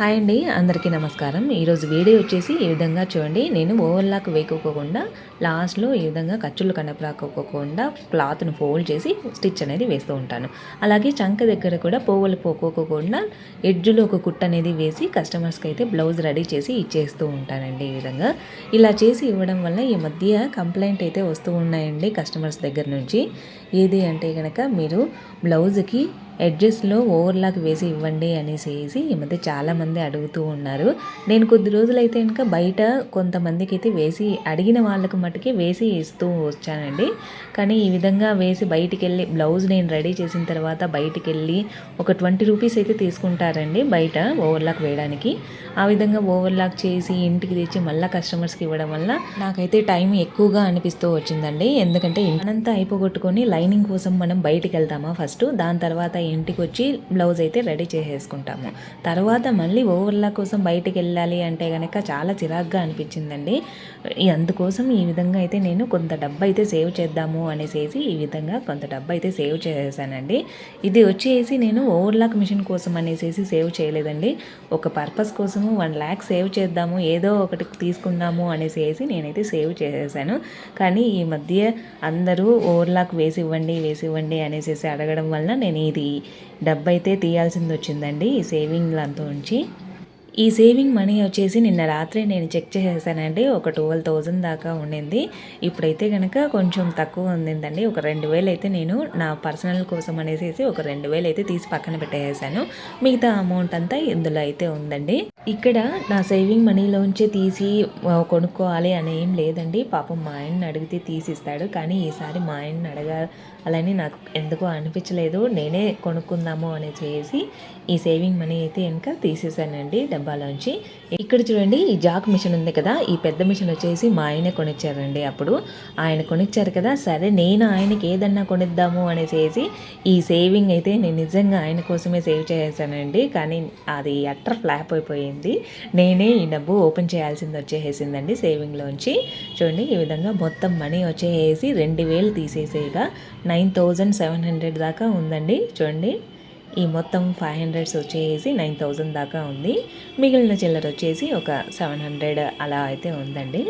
Hi అండి అందరికీ నమస్కారం. ఈరోజు వీడియో వచ్చేసి ఈ విధంగా చూడండి. నేను ఓవర్లాక్ వేసుకోకుండా లాస్ట్లో ఈ విధంగా ఖర్చులు కనపరాకోకుండా క్లాత్ను ఫోల్డ్ చేసి స్టిచ్ అనేది వేస్తూ ఉంటాను. అలాగే చంక దగ్గర కూడా పోవలు పోకోకుండా ఎడ్జ్లో ఒక కుట్ అనేది వేసి కస్టమర్స్కి అయితే బ్లౌజ్ రెడీ చేసి ఇచ్చేస్తూ ఉంటానండి ఈ విధంగా. ఇలా చేసి ఇవ్వడం వల్ల ఈ మధ్య కంప్లైంట్ అయితే వస్తూ ఉన్నాయండి కస్టమర్స్ దగ్గర నుంచి. ఏది అంటే కనుక మీరు బ్లౌజ్కి ఎడ్జెస్లో ఓవర్లాక్ వేసి ఇవ్వండి అనేసి ఈ మధ్య చాలామంది అడుగుతూ ఉన్నారు. నేను కొద్ది రోజులైతే ఇంకా బయట కొంతమందికి అయితే వేసి అడిగిన వాళ్ళకు మటుకి వేసి ఇస్తూ వచ్చానండి. కానీ ఈ విధంగా వేసి బయటికి వెళ్ళి బ్లౌజ్ నేను రెడీ చేసిన తర్వాత బయటికి వెళ్ళి ఒక ట్వంటీ రూపీస్ అయితే తీసుకుంటారండి బయట ఓవర్లాక్ వేయడానికి. ఆ విధంగా ఓవర్లాక్ చేసి ఇంటికి తెచ్చి మళ్ళీ కస్టమర్స్కి ఇవ్వడం వల్ల నాకైతే టైం ఎక్కువగా అనిపిస్తూ వచ్చిందండి. ఎందుకంటే ఇంటంతా అయిపోగొట్టుకొని లైనింగ్ కోసం మనం బయటికి వెళ్తామా ఫస్ట్. దాని తర్వాత ఇంటికి వచ్చి బ్లౌజ్ అయితే రెడీ చేసేసుకుంటాము. తర్వాత మళ్ళీ ఓవర్లా కోసం బయటికి వెళ్ళాలి అంటే కనుక చాలా చిరాగ్గా అనిపించిందండి. అందుకోసం ఈ విధంగా అయితే నేను కొంత డబ్బు అయితే సేవ్ చేద్దాము అనేసి ఈ విధంగా కొంత డబ్బు అయితే సేవ్ చేసేసానండి. ఇది వచ్చేసి నేను ఓవర్లాక్ మిషన్ కోసం అనేసి సేవ్ చేయలేదండి. ఒక పర్పస్ కోసము వన్ ల్యాక్ సేవ్ చేద్దాము ఏదో ఒకటి తీసుకుందాము అనేసి నేనైతే సేవ్ చేసేసాను. కానీ ఈ మధ్య అందరూ ఓవర్లాక్ వేసి ఇవ్వండి వేసి ఇవ్వండి అనేసి అడగడం వలన నేను ఇది డబ్బు అయితే తీయాల్సింది వచ్చిందండి ఈ సేవింగ్లంతా ఉంచి. ఈ సేవింగ్ మనీ వచ్చేసి నిన్న రాత్రి నేను చెక్ చేసేసానండి. ఒక ట్వెల్వ్ థౌజండ్ దాకా ఉండింది. ఇప్పుడైతే కనుక కొంచెం తక్కువ ఉండిందండి. ఒక రెండు వేలు అయితే నేను నా పర్సనల్ కోసం అనేసి ఒక రెండు వేలు అయితే తీసి పక్కన పెట్టేసాను మిగతా అమౌంట్ అంతా ఇందులో అయితే ఉందండి. ఇక్కడ నా సేవింగ్ మనీలోంచి తీసి కొనుక్కోవాలి అని ఏం లేదండి. పాపం మా ఆయన్ని అడిగితే తీసిస్తాడు. కానీ ఈసారి మా ఆయన్ని అడగాలని నాకు ఎందుకో అనిపించలేదు. నేనే కొనుక్కుందాము అని చేసి ఈ సేవింగ్ మనీ అయితే ఇంకా తీసేసానండి డబ్బాలోంచి. ఇక్కడ చూడండి ఈ జాక్ మిషన్ ఉంది కదా ఈ పెద్ద మిషన్ వచ్చేసి మా ఆయనే కొనిచ్చారండి అప్పుడు. ఆయన కొనిచ్చారు కదా సరే నేను ఆయనకి ఏదన్నా కొనిద్దాము అనేసి ఈ సేవింగ్ అయితే నేను నిజంగా ఆయన కోసమే సేవ్ చేశానండి. కానీ అది అట్టర్ ఫ్లాప్ అయిపోయింది. అయింది నేనే ఈ డబ్బు ఓపెన్ చేయాల్సింది వచ్చేసేసిందండి సేవింగ్లోంచి. చూడండి ఈ విధంగా మొత్తం మనీ వచ్చేసి రెండు వేలు తీసేసేగా నైన్ థౌజండ్ సెవెన్ హండ్రెడ్ దాకా ఉందండి. చూడండి ఈ మొత్తం ఫైవ్ హండ్రెడ్స్ వచ్చేసి నైన్ థౌజండ్ దాకా ఉంది. మిగిలిన చిల్లర వచ్చేసి ఒక సెవెన్ హండ్రెడ్ అలా అయితే ఉందండి.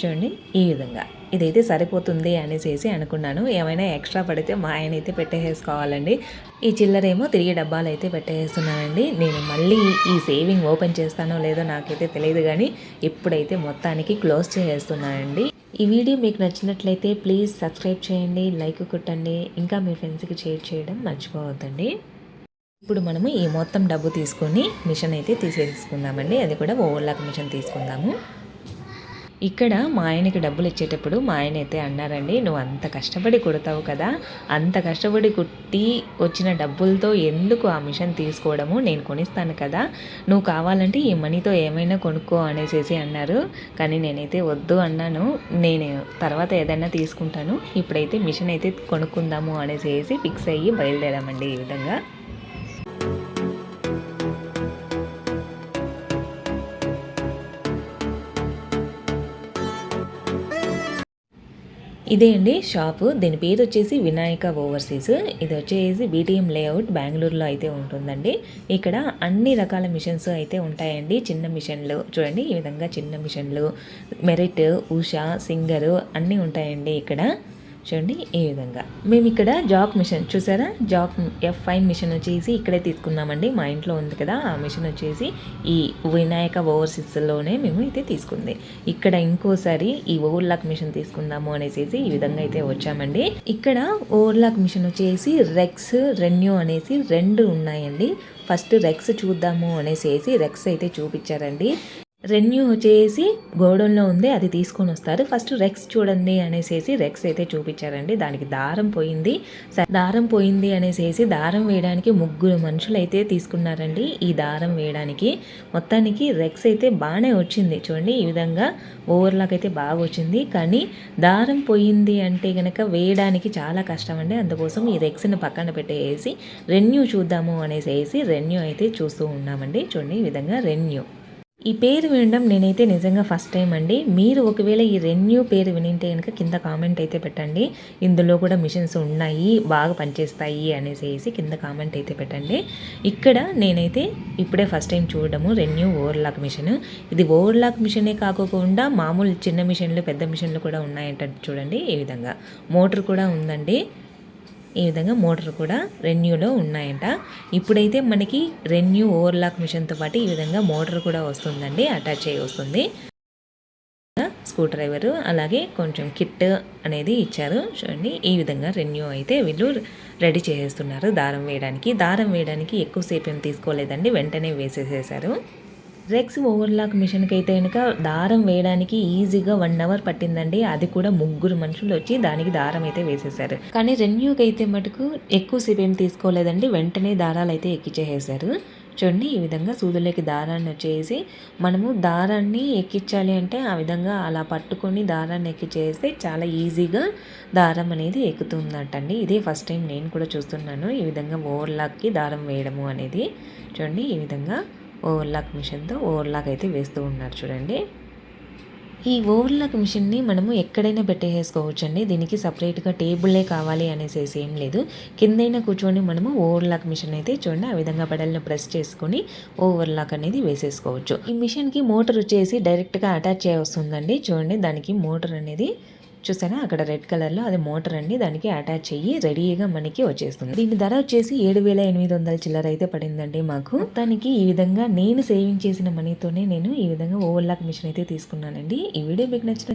చూడండి ఈ విధంగా. ఇదైతే సరిపోతుంది అనేసి అనుకున్నాను. ఏమైనా ఎక్స్ట్రా పడితే మా ఆయన అయితే పెట్టేసుకోవాలండి ఈ చిల్లరేమో తిరిగి డబ్బాలు అయితే పెట్టేస్తున్నానండి. నేను మళ్ళీ ఈ సేవింగ్ ఓపెన్ చేస్తానో లేదో నాకైతే తెలియదు కానీ ఇప్పుడైతే మొత్తానికి క్లోజ్ చేసేస్తున్నానండి. ఈ వీడియో మీకు నచ్చినట్లయితే ప్లీజ్ సబ్స్క్రైబ్ చేయండి లైక్ కొట్టండి ఇంకా మీ ఫ్రెండ్స్కి షేర్ చేయడం మర్చిపోవద్దండి. ఇప్పుడు మనము ఈ మొత్తం డబ్బు తీసుకొని మిషన్ అయితే తీసేసుకుందామండి. అది కూడా ఓవర్లాక్ మిషన్ తీసుకుందాము. ఇక్కడ మా ఆయనకి డబ్బులు ఇచ్చేటప్పుడు మా ఆయన అయితే అన్నారండి నువ్వు అంత కష్టపడి కుడతావు కదా అంత కష్టపడి కుట్టి వచ్చిన డబ్బులతో ఎందుకు ఆ మిషన్ తీసుకోవడము? నేను కొనిస్తాను కదా నువ్వు కావాలంటే ఈ మనీతో ఏమైనా కొనుక్కో అనేసేసి అన్నారు. కానీ నేనైతే వద్దు అన్నాను. నేను తర్వాత ఏదైనా తీసుకుంటాను. ఇప్పుడైతే మిషన్ అయితే కొనుక్కుందాము అనేసి ఫిక్స్ అయ్యి బయలుదేరామండి ఈ విధంగా. ఇదే అండి షాపు. దీని పేరు వచ్చేసి వినాయక ఓవర్సీస్. ఇది వచ్చేసి బీటీఎం లేఅవుట్ బెంగళూరులో అయితే ఉంటుందండి. ఇక్కడ అన్ని రకాల మిషన్స్ అయితే ఉంటాయండి. చిన్న మిషన్లు. చూడండి ఈ విధంగా చిన్న మిషన్లు. మెరిట్ ఉషా సింగరు అన్నీ ఉంటాయండి ఇక్కడ. చూడండి ఈ విధంగా. మేము ఇక్కడ జాక్ మిషన్ చూసారా? జాక్ ఎఫ్ ఫైవ్ మిషన్ వచ్చేసి ఇక్కడే తీసుకున్నామండి. మా ఇంట్లో ఉంది కదా ఆ మిషన్ వచ్చేసి ఈ వినాయక ఓవర్సీస్లోనే మేము అయితే తీసుకుంది. ఇక్కడ ఇంకోసారి ఈ ఓవర్లాక్ మిషన్ తీసుకుందాము అనేసి ఈ విధంగా అయితే వచ్చామండి. ఇక్కడ ఓవర్లాక్ మిషన్ వచ్చేసి రెక్స్ రెన్యూ అనేసి రెండు ఉన్నాయండి. ఫస్ట్ రెక్స్ చూద్దాము అనేసి రెక్స్ అయితే చూపించారండి. రెన్యూ వచ్చేసి గోడౌన్లో ఉంది అది తీసుకొని వస్తారు. ఫస్ట్ రెక్స్ చూడండి అనేసి రెక్స్ అయితే చూపించారండి. దానికి దారం పోయింది. దారం పోయింది అనేసి దారం వేయడానికి ముగ్గురు మనుషులు అయితే తీసుకున్నారండి. ఈ దారం వేయడానికి మొత్తానికి రెక్స్ అయితే బాగానే వచ్చింది. చూడండి ఈ విధంగా ఓవర్లాక్ అయితే బాగా వచ్చింది. కానీ దారం పోయింది అంటే కనుక వేయడానికి చాలా కష్టం అండి అందుకోసం ఈ రెక్స్ని పక్కన పెట్టేసి రెన్యూ చూద్దాము అనేసి రెన్యూ అయితే చూస్తూ ఉన్నామండి. చూడండి ఈ విధంగా రెన్యూ. ఈ పేరు వినడం నేనైతే నిజంగా ఫస్ట్ టైం అండి. మీరు ఒకవేళ ఈ రెన్యూ పేరు వినింటే కనుక కింద కామెంట్ అయితే పెట్టండి. ఇందులో కూడా మిషన్స్ ఉన్నాయి బాగా పనిచేస్తాయి అనేసి కింద కామెంట్ అయితే పెట్టండి. ఇక్కడ నేనైతే ఇప్పుడే ఫస్ట్ టైం చూడడము రెన్యూ ఓవర్లాక్ మిషన్ ఇది ఓవర్లాక్ మిషనే కాకోకుండా మామూలు చిన్న మిషన్లు పెద్ద మిషన్లు కూడా ఉన్నాయంట చూడండి ఈ విధంగా. మోటార్ కూడా ఉందండి. ఈ విధంగా మోటార్ కూడా రెన్యూలో ఉన్నాయంట. ఇప్పుడైతే మనకి రెన్యూ ఓవర్లాక్ మిషన్తో పాటు ఈ విధంగా మోటార్ కూడా వస్తుందండి అటాచ్ అయ్యి వస్తుంది. స్క్రూ డ్రైవర్ అలాగే కొంచెం కిట్ అనేది ఇచ్చారు. చూడండి ఈ విధంగా రెన్యూ అయితే వీళ్ళు రెడీ చేసేస్తున్నారు దారం వేయడానికి. దారం వేయడానికి ఎక్కువసేపు ఏం తీసుకోలేదండి వెంటనే వేసేసేసారు రెక్స్ ఓవర్లాక్ మిషన్కి అయితే కనుక దారం వేయడానికి ఈజీగా వన్ అవర్ పట్టిందండి. అది కూడా ముగ్గురు మనుషులు వచ్చి దానికి దారం అయితే వేసేసారు కానీ రెన్యూకి అయితే మటుకు ఎక్కువసేపు ఏం తీసుకోలేదండి. వెంటనే దారాలు అయితే ఎక్కించేసేసారు చూడండి ఈ విధంగా సూదులోకి దారాన్ని వచ్చేసి మనము దారాన్ని ఎక్కించాలి అంటే ఆ విధంగా అలా పట్టుకొని దారాన్ని ఎక్కించేస్తే చాలా ఈజీగా దారం అనేది ఎక్కుతుందటండి. ఇదే ఫస్ట్ టైం నేను కూడా చూస్తున్నాను. ఈ విధంగా ఓవర్లాక్కి దారం వేయడము అనేది. చూడండి ఈ విధంగా ఓవర్లాక్ మిషన్తో ఓవర్లాక్ అయితే వేస్తూ ఉన్నారు చూడండి. ఈ ఓవర్లాక్ మిషన్ని మనము ఎక్కడైనా పెట్టేసుకోవచ్చు అండి దీనికి సపరేట్గా టేబుల్లే కావాలి అనేసి ఏం లేదు. కిందైనా కూర్చొని మనము ఓవర్లాక్ మిషన్ అయితే చూడండి. ఆ విధంగా పెడల్ని ప్రెస్ చేసుకొని ఓవర్లాక్ అనేది వేసేసుకోవచ్చు. ఈ మిషన్కి మోటార్ వచ్చేసి డైరెక్ట్గా అటాచ్ చేయవస్తుందండి చూడండి దానికి మోటార్ అనేది చూసారా? అక్కడ రెడ్ కలర్లో అది మోటార్ అండి. దానికి అటాచ్ అయ్యి రెడీగా మనకి వచ్చేస్తుంది. దీని ధర వచ్చేసి ఏడు వేల ఎనిమిది వందల చిల్లర అయితే పడిందండి మాకు. మొత్తానికి ఈ విధంగా నేను సేవింగ్ చేసిన మనీతోనే నేను ఈ విధంగా ఓవర్లాక్ మిషన్ అయితే తీసుకున్నానండి. ఈ వీడియో మీకు నచ్చిన